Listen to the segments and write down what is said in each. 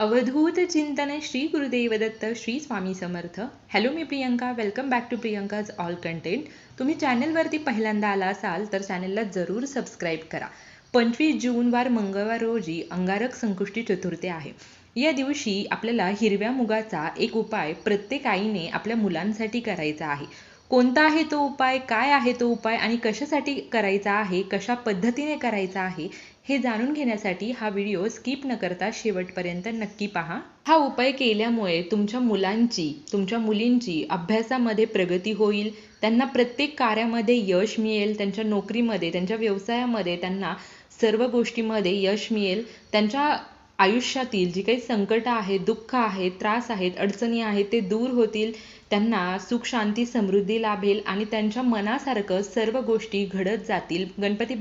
अवधूत चिंतन Shri Gurudev Datta Shri Swami Samarth. Hello me Priyanka welcome back to Priyanka's all content तुम्ही चॅनलवरती पहिल्यांदा आला असाल तर चॅनलला जरूर सबस्क्राईब करा. पंचवीस जूनवार मंगळवार रोजी अंगारक संकुष्टी चतुर्थी आहे. या दिवशी आपल्याला हिरव्या मुगाचा एक उपाय प्रत्येक आईने आपल्या मुलांसाठी करायचा आहे. कोणता आहे तो उपाय? काय आहे तो उपाय? आणि कशासाठी करायचा आहे? कशा पद्धतीने करायचा आहे? हे जाणून घेण्यासाठी हा व्हिडिओ स्किप न करता शेवटपर्यंत नक्की पहा. हा उपाय केल्यामुळे तुमच्या मुलांची तुमच्या मुलींची अभ्यासामध्ये प्रगती होईल. त्यांना प्रत्येक कार्यामध्ये यश मिळेल. त्यांच्या नोकरीमध्ये त्यांच्या व्यवसायामध्ये त्यांना सर्व गोष्टीमध्ये यश मिळेल. त्यांच्या आयुष्यातील जी काही संकट आहेत दुःख आहेत त्रास आहेत अडचणी आहेत ते दूर होतील. त्यांना सुख शांती समृद्धी लाभेल आणि त्यांच्या मनासारखं सर्व गोष्टी घडत जातील. गणपती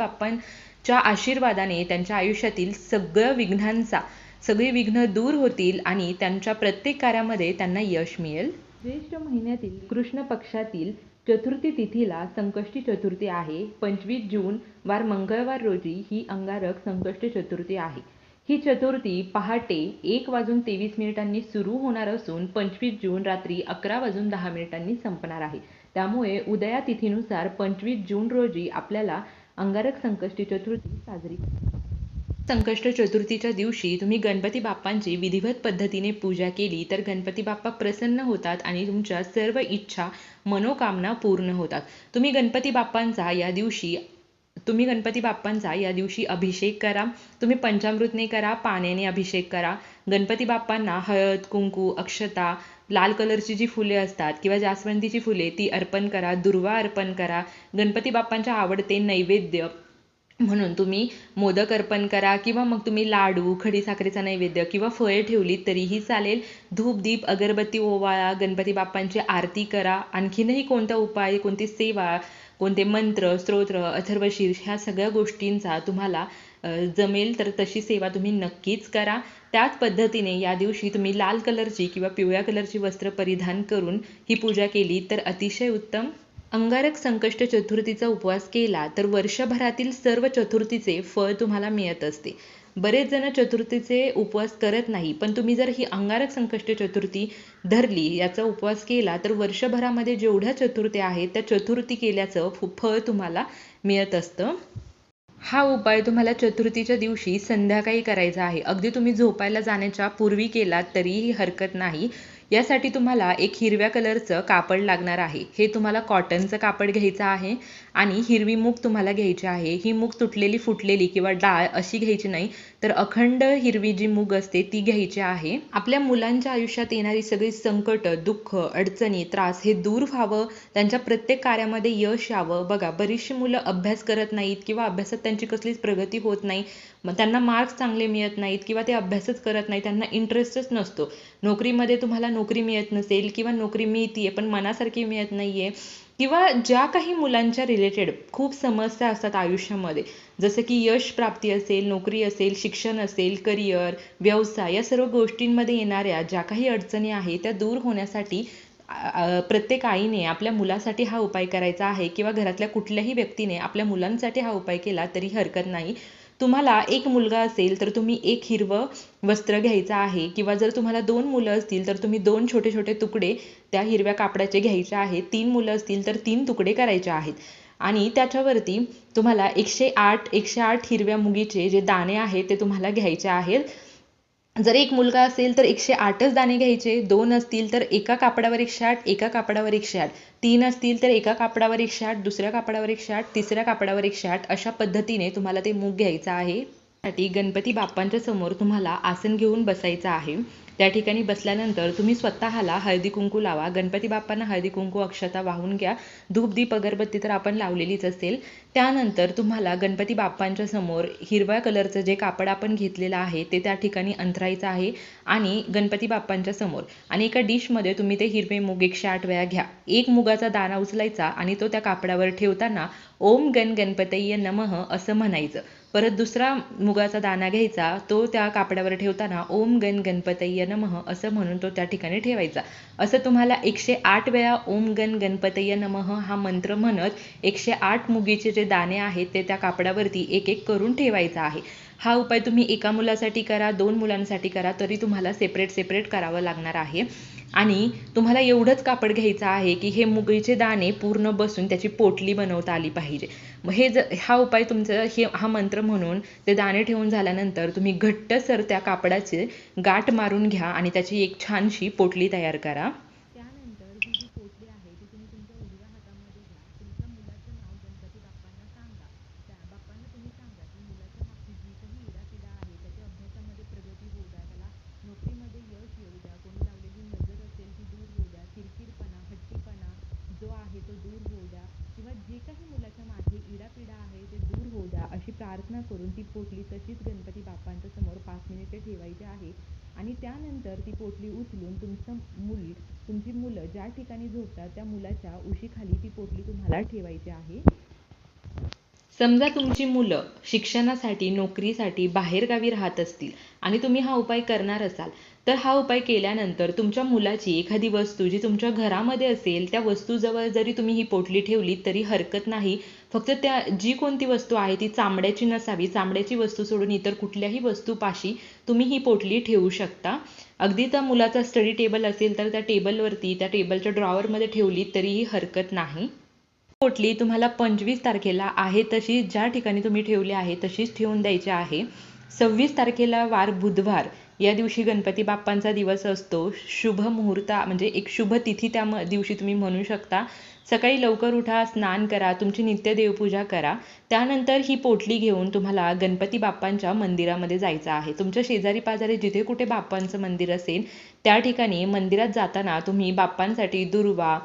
च्या आशीर्वादाने त्यांच्या आयुष्यातील सगळं विघ्नांचा सगळी विघ्न दूर होतील आणि त्यांच्या प्रत्येक कार्यामध्ये त्यांना यश मिळेल. ज्येष्ठ महिन्यातील कृष्ण पक्षातील चतुर्थी तिथीला संकष्टी चतुर्थी आहे. पंचवीस जून वार मंगळवार रोजी ही अंगारक संकष्टी चतुर्थी आहे. ही चतुर्थी पहाटे एक वाजून तेवीस मिनिटांनी सुरू होणार असून पंचवीस जून रात्री अकरा वाजून दहा मिनिटांनी संपणार आहे. त्यामुळे उदया तिथीनुसार पंचवीस जून रोजी आपल्याला अंगारक संकष्टी चतुर्थी साजरी संकष्ट चतुर्थीच्या दिवशी तुम्ही गणपती बाप्पांची विधिवत पद्धतीने पूजा केली तर गणपती बाप्पा प्रसन्न होतात आणि तुमच्या सर्व इच्छा मनोकामना पूर्ण होतात. तुम्ही गणपती बाप्पांचा या दिवशी तुम्ही गणपती बाप्पांचा या दिवशी अभिषेक करा. तुम्ही पंचामृतने करा पाण्याने अभिषेक करा. गणपती बाप्पांना हळद कुंकू अक्षता लाल कलरची जी फुले असतात किंवा जास्वंदीची फुले ती अर्पण करा दुर्वा अर्पण करा गणपती बाप्पांच्या आवडते नैवेद्य म्हणून तुम्ही मोदक अर्पण करा किंवा मग तुम्ही लाडू खडीसाखरेचा नैवेद्य किंवा फळे ठेवली तरीही चालेल. धूप दीप अगरबत्ती ओवाळा गणपती बाप्पांची आरती करा. आणखीनही कोणता उपाय कोणती सेवा कोणते मंत्र स्तोत्र अथर्वशीर्ष ह्या सगळ्या गोष्टींचा तुम्हाला जमेल तर तशी सेवा तुम्ही नक्कीच करा. त्याच पद्धतीने या दिवशी तुम्ही लाल कलरची किंवा पिवळ्या कलरची वस्त्र परिधान करून ही पूजा केली तर अतिशय उत्तम. अंगारक संकष्ट चतुर्थीचा उपवास केला तर वर्षभरातील सर्व चतुर्थीचे फळ तुम्हाला मिळत असते. बरेच जण चतुर्थीचे उपवास करत नाही पण तुम्ही जर ही अंगारक संकष्ट चतुर्थी धरली याचा उपवास केला तर वर्षभरामध्ये जेवढ्या चतुर्थी आहेत त्या चतुर्थी केल्याचं फळ तुम्हाला मिळत असतं. हा उपाय तुम्हाला चतुर्थीच्या दिवशी संध्याकाळी करायचा आहे. अगदी तुम्ही झोपायला जाण्याच्या पूर्वी केलात तरीही हरकत नाही. यासाठी तुम्हाला एक हिरव्या कलरचं कापड लागणार आहे. हे तुम्हाला कॉटनचं कापड घ्यायचं आहे आणि हिरवी मूग तुम्हाला घ्यायची आहे. ही मूग तुटलेली फुटलेली किंवा डाळ अशी घ्यायची नाही तर अखंड हिरवी जी मूग असते ती घ्यायची आहे. आपल्या मुलांच्या आयुष्यात येणारी सगळी संकट दुःख अडचणी त्रास हे दूर व्हावं त्यांच्या प्रत्येक कार्यामध्ये यश यावं. बघा बरीचशी मुलं अभ्यास करत नाहीत किंवा अभ्यासात त्यांची कसलीच प्रगती होत नाही. मग त्यांना मार्क्स चांगले मिळत नाहीत किंवा ते अभ्यासच करत नाही त्यांना इंटरेस्टच नसतो. नोकरीमध्ये तुम्हाला नोकरी मिळत नसेल किंवा नोकरी मिळतीये पण मनासारखी मिळत नाहीये किंवा ज्या काही मुलांच्या रिलेटेड खूप समस्या असतात आयुष्यामध्ये जसं की यश प्राप्ती असेल नोकरी असेल शिक्षण असेल करिअर व्यवसाय या सर्व गोष्टींमध्ये येणाऱ्या ज्या काही अडचणी आहेत त्या दूर होण्यासाठी प्रत्येक आईने आपल्या मुलासाठी हा उपाय करायचा आहे किंवा घरातल्या कुठल्याही व्यक्तीने आपल्या मुलांसाठी हा उपाय केला तरी हरकत नाही. तुम्हाला एक मुलगा असेल तर तुम्ही एक हिरवं वस्त्र घ्यायचं आहे. किंवा जर तुम्हाला दोन मुलं असतील तर तुम्ही दोन छोटे छोटे तुकडे त्या हिरव्या कापडाचे घ्यायचे आहेत. तीन मुलं असतील तर तीन तुकडे करायचे आहेत. आणि त्याच्यावरती तुम्हाला एकशे आठ एकशे आठ हिरव्या मुगीचे जे दाणे आहेत ते तुम्हाला घ्यायचे आहेत. जर एक मुलगा असेल तर एकशे आठच दाणे घ्यायचे दोन असतील तर एका कापडावर एकशे आठ एका कापडावर एकशे आठ तीन असतील तर एका कापडावर एकशे आठ दुसऱ्या कापडावर एकशे आठ तिसऱ्या कापडावर एकशे आठ अशा पद्धतीने तुम्हाला ते मूग घ्यायचं आहे. साठी गणपती बाप्पांच्या समोर तुम्हाला आसन घेऊन बसायचं आहे. त्या ठिकाणी बसल्यानंतर तुम्ही स्वतःला हळदी कुंकू लावा. गणपती बाप्पांना हळदी कुंकू अक्षता वाहून घ्या. धूप दीप अगरबत्ती तर आपण लावलेलीच असेल. त्यानंतर तुम्हाला गणपती बाप्पांच्या समोर हिरव्या कलरचं जे कापड आपण घेतलेलं आहे ते त्या ठिकाणी अंथरायचं आहे आणि गणपती बाप्पांच्या समोर आणि एका डिशमध्ये तुम्ही ते हिरवे मूग एकशे आठ वेळा घ्या. एक मुगाचा दाणा उचलायचा आणि तो त्या कापडावर ठेवताना ओम गण गणपतय्य नमः असं म्हणायचं. परत दुसरा मुगाचा दाना घ्यायचा तो त्या कापडावर ठेवताना ओम गण गणपतय्य नमः असं म्हणून तो त्या ठिकाणी ठेवायचा. असं तुम्हाला एकशे आठ वेळा ओम गण गणपतय्य नमः हा मंत्र म्हणत एकशे आठ मुगीचे जे दाणे आहेत ते त्या कापडावरती एक एक करून ठेवायचा आहे. हा उपाय तुम्ही एका मुलासाठी करा दोन मुलांसाठी करा तरी तुम्हाला सेपरेट सेपरेट करावं लागणार आहे. आणि तुम्हाला एवढंच कापड घ्यायचं आहे की हे मुगळीचे दाणे पूर्ण बसून त्याची पोटली बनवता आली पाहिजे. मग हे ज हा उपाय तुमचं हे हा मंत्र म्हणून ते दाणे ठेवून झाल्यानंतर तुम्ही घट्टसर त्या कापडाचे गाठ मारून घ्या आणि त्याची एक छानशी पोटली तयार करा त्यानंतर ही जी पोटली आहे ती तुम्ही तुमच्या उजव्या हातामध्ये घ्या तुमच्या मुलाचं नाव गणपती बाप्पांना सांगा त्या बाप्पांना तुम्ही सांगा की मुलाच्या मागची जी काही इडापिडा आहे त्याच्या अभ्यासामध्ये प्रगती होऊ द्या त्याला नोकरीमध्ये यश येऊ द्या कोणी लावलेली नजर असेल ती दूर होऊ द्या किरकिरपणा हट्टीपणा जो आहे तो दूर होऊ द्या किंवा जे काही मुलाच्या मागे इडापिडा आहे ते दूर होऊ द्या अशी प्रार्थना करून ती पोटली तशीच गणपती बाप्पांच्या समोर पाच मिनिटे ठेवायची आहे. आणि त्यानंतर ती पोटली उचलून तुमचं मूल तुमची मुलं ज्या ठिकाणी झोपतात त्या मुलाच्या उशीखाली ती पोटली तुम्हाला ठेवायची आहे. समजा तुमची मुलं शिक्षणासाठी नोकरीसाठी बाहेरगावी राहत असतील आणि तुम्ही हा उपाय करणार असाल तर हा उपाय केल्यानंतर तुमच्या मुलाची एखादी वस्तू जी तुमच्या घरामध्ये असेल त्या वस्तूजवळ जरी तुम्ही ही पोटली ठेवली तरी हरकत नाही. फक्त त्या जी कोणती वस्तू आहे ती चामड्याची नसावी. चामड्याची वस्तू सोडून इतर कुठल्याही वस्तूपाशी तुम्ही ही पोटली ठेवू शकता. अगदी त्या मुलाचा स्टडी टेबल असेल तर त्या टेबलवरती त्या टेबलच्या ड्रॉवरमध्ये ठेवली तरीही हरकत नाही. पोटली तुम्हाला पंचवीस तारखेला आहे तशी ज्या ठिकाणी तुम्ही ठेवली आहे तशीच ठेवून द्यायची आहे. सव्वीस तारखेला वार बुधवार. या दिवशी गणपती बाप्पांचा दिवस असतो. शुभ मुहूर्ता म्हणजे एक शुभ तिथी त्या दिवशी तुम्ही म्हणू शकता. सकाळी लवकर उठा स्नान करा तुमची नित्य देवपूजा करा. त्यानंतर ही पोटली घेऊन तुम्हाला गणपती बाप्पांच्या मंदिरामध्ये जायचं आहे. तुमच्या शेजारी पाजारी जिथे कुठे बाप्पांचं मंदिर असेल त्या ठिकाणी मंदिरात जाताना तुम्ही बाप्पांसाठी दुर्वा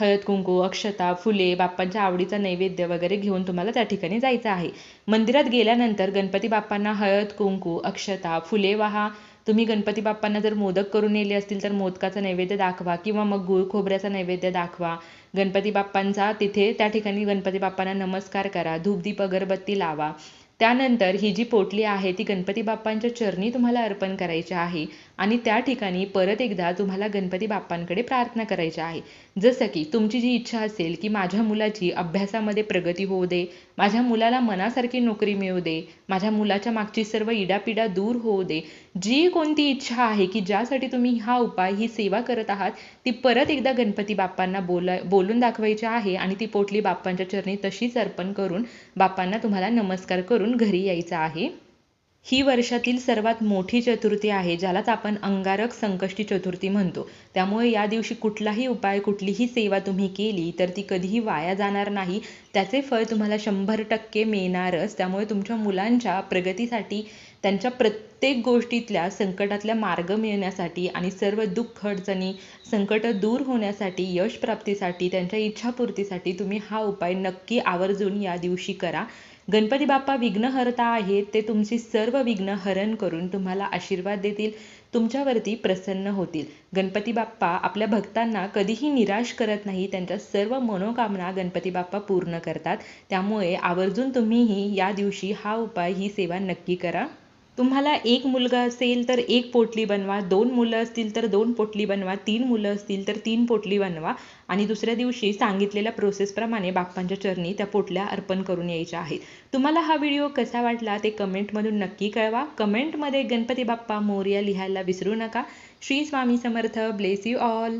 हळद कुंकू अक्षता फुले बाप्पांच्या आवडीचा नैवेद्य वगैरे घेऊन तुम्हाला त्या ठिकाणी जायचं आहे. मंदिरात गेल्यानंतर गणपती बाप्पांना हळद कुंकू अक्षता फुले वाहा तुम्ही गणपती बाप्पांना जर मोदक करून नेले असतील तर मोदकाचा नैवेद्य दाखवा किंवा मग गुळ खोबऱ्याचा नैवेद्य दाखवा. गणपती बाप्पांचा तिथे त्या ठिकाणी गणपती बाप्पांना नमस्कार करा धूपदीप अगरबत्ती लावा. त्यानंतर ही जी पोटली आहे ती गणपती बाप्पांच्या चरणी तुम्हाला अर्पण करायची आहे. आणि त्या ठिकाणी परत एकदा तुम्हाला गणपती बाप्पांकडे प्रार्थना करायची आहे. जसं की तुमची जी इच्छा असेल की माझ्या मुलाची अभ्यासामध्ये प्रगती होऊ दे माझ्या मुलाला मनासारखी नोकरी मिळू दे माझ्या मुलाच्या मागची सर्व इडापिडा दूर होऊ दे जी कोणती इच्छा आहे की ज्यासाठी तुम्ही हा उपाय ही सेवा करत आहात ती परत एकदा गणपती बाप्पांना बोला बोलून दाखवायची आहे आणि ती पोटली बाप्पांच्या चरणी तशीच अर्पण करून बाप्पांना तुम्हाला नमस्कार करून घरी यायचं आहे. ही वर्षातील सर्वात मोठी चतुर्थी आहे ज्यालाच आपण अंगारक संकष्टी चतुर्थी म्हणतो. त्यामुळे या दिवशी कुठलाही उपाय कुठलीही सेवा तुम्ही केली तर ती कधीही वाया जाणार नाही. त्याचे फळ तुम्हाला शंभर टक्के मिळणारच. त्यामुळे तुमच्या मुलांच्या प्रगतीसाठी त्यांच्या प्रत्येक गोष्टीतल्या संकटातल्या मार्ग मिळण्यासाठी आणि सर्व दुःख अडचणी संकट दूर होण्यासाठी यश प्राप्तीसाठी त्यांच्या इच्छापूर्तीसाठी तुम्ही हा उपाय नक्की आवर्जून या दिवशी करा. गणपती बाप्पा विघ्नहर्ता आहेत ते तुमची सर्व विघ्न हरण करून तुम्हाला आशीर्वाद देतील तुमच्यावरती प्रसन्न होतील. गणपती बाप्पा आपल्या भक्तांना कधीही निराश करत नाही त्यांच्या सर्व मनोकामना गणपती बाप्पा पूर्ण करतात. त्यामुळे आवर्जून तुम्हीही या दिवशी हा उपाय ही सेवा नक्की करा. तुम्हाला एक मुलगा असेल तर एक पोटली बनवा दोन मुलं असतील तर दोन पोटली बनवा तीन मुलं असतील तर तीन पोटली बनवा आणि दुसऱ्या दिवशी सांगितलेल्या प्रोसेसप्रमाणे बाप्पांच्या चरणी त्या पोटल्या अर्पण करून यायच्या आहेत. तुम्हाला हा व्हिडिओ कसा वाटला ते कमेंटमधून नक्की कळवा. कमेंटमध्ये गणपती बाप्पा मोर्या लिहायला विसरू नका. Shri Swami Samarth. Bless you all